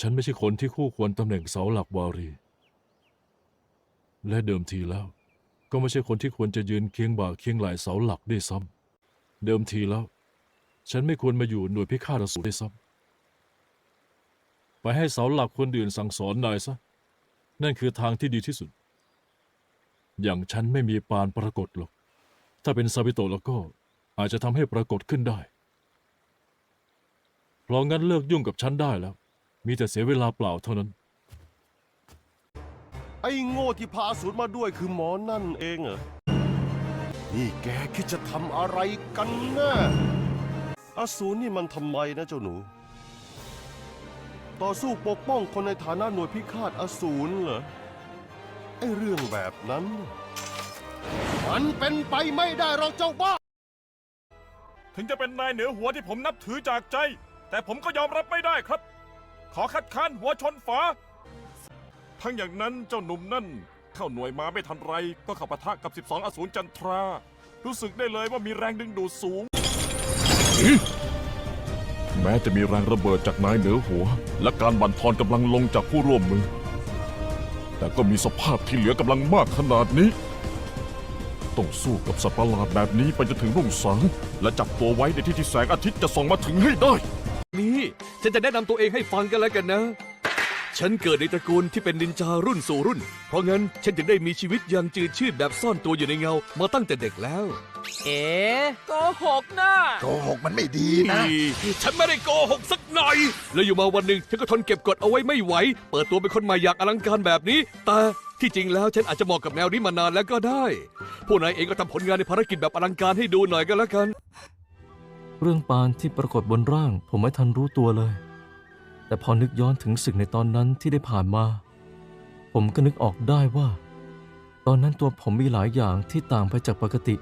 ฉันไม่ใช่คนที่คู่ควรตำแหน่งเสาหลักวารี และเดิมทีแล้ว ก็ไม่ใช่คนที่ควรจะยืนเคียงบ่าเคียงไหลเสาหลักด้วยซ้ำเดิมทีแล้ว ฉันไม่ควรมาอยู่หน่วยพิฆาตอสูรด้วยซ้ำไปให้เสาหลักคนอื่นสั่งสอนนายซะ นั่นคือทางที่ดีที่สุด อย่างฉันไม่มีปานปรากฏหรอก ถ้าเป็นซาบิโตะแล้วก็อาจจะทำให้ปรากฏขึ้นได้ เพราะงั้นเลิกยุ่งกับฉันได้แล้ว มีแต่เสียเวลาเปล่าเท่านั้น ไอ้โง่ที่พาอสูรมาด้วยคือหมอนั่นเองเหรอ นี่แกคิดจะทำอะไรกันแน่อสูรนี่มันทำไมนะเจ้าหนู ต่อสู้ปกป้องคนในฐานะหน่วยพิฆาตอสูรเหรอ ไอ้เรื่องแบบนั้น มันเป็นไปไม่ได้หรอกเจ้าบ้า ถึงจะเป็นนายเหนือหัวที่ผมนับถือจากใจ แต่ผมก็ยอมรับไม่ได้ครับ ขอคัดค้านหัวชนฝา ทั้งอย่างนั้นเจ้าหนุ่มนั่น เข้าหน่วยมาไม่ทันไร ก็เข้าปะทะกับ 12 อสูรจันทรา รู้สึกได้เลยว่ามีแรงดึงดูดสูง แม้จะมีแรงระเบิดจากนายเหนือหัว และการบั่นทอนกำลังลงจากผู้ร่วมมือ แต่ก็มีสภาพที่เหลือกำลังมากขนาดนี้ ต้องสู้กับสัตว์ประหลาดแบบนี้ไปจนถึงรุ่งสางและจับตัวไว้ในที่ที่แสงอาทิตย์จะส่องมาถึงให้ได้ ฉันจะแนะนำตัวเองให้ฟังกันแล้วกันนะ ฉันเกิดในตระกูลที่เป็นนินจารุ่นสู่รุ่น เพราะงั้นฉันจึงได้มีชีวิตอย่างจืดชืดแบบซ่อนตัวอยู่ในเงา มาตั้งแต่เด็กแล้ว เอ๋โกหกนะโกหกมันไม่ดีนะนี่ฉันไม่ได้โกหกสักหน่อย แล้วอยู่มาวันหนึ่งฉันก็ทนเก็บกดเอาไว้ไม่ไหว เปิดตัวเป็นคนใหม่อยากอลังการแบบนี้ แต่ที่จริงแล้วฉันอาจจะเหมาะกับแนวนี้มานานแล้วก็ได้พวกนายเองก็ทำผลงานในภารกิจแบบอลังการให้ดูหน่อยก็แล้วกัน เรื่องปานที่ปรากฏบนร่าง ผมไม่ทันรู้ตัวเลย แต่พอนึกย้อนถึงศึกในตอนนั้นที่ได้ผ่านมา ผมก็นึกออกได้ว่า ตอนนั้นตัวผมมีหลายอย่างที่ต่างไปจากปกติ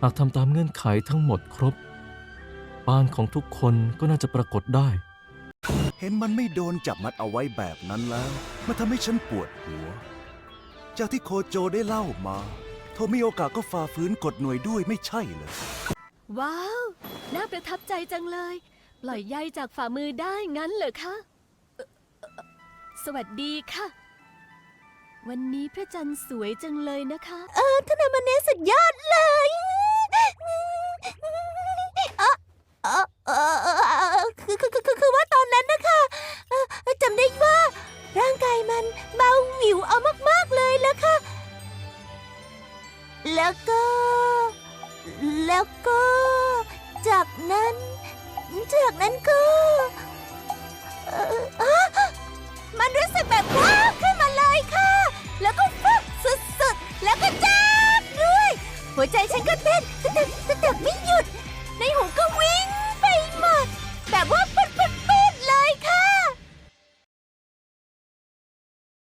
หากทำตามเงื่อนไขทั้งหมดครบ ปานของทุกคนก็น่าจะปรากฏได้ เห็นมันไม่โดนจับมัดเอาไว้แบบนั้นแล้วมันทำให้ฉันปวดหัว จากที่โคโจได้เล่ามา โทมีโอกาสก็ฝ่าฝืนกฎหน่วยด้วยไม่ใช่เหรอ ว้าว น่าประทับใจจังเลย ปล่อยใยจากฝ่ามือได้งั้นเหรอคะ สวัสดีค่ะ วันนี้พระจันทร์สวยจังเลยนะคะ เออท่านมาเนสุดยอดเลยคือคือคือคือว่าตอนนั้นนะคะเออจำได้ว่า ร่างกายมันเบาหวิวเอามาก ๆ เลยแล้วค่ะ แล้วก็ แล้วก็ จากนั้น จากนั้นก็เอ่ออ๊ะมันรู้สึกแบบว้าวขึ้นมาเลยค่ะ แล้วก็ฟึบสุดๆ แล้วก็จ้าบด้วย หัวใจฉันก็เต้นแต่แต่แต่ไม่หยุด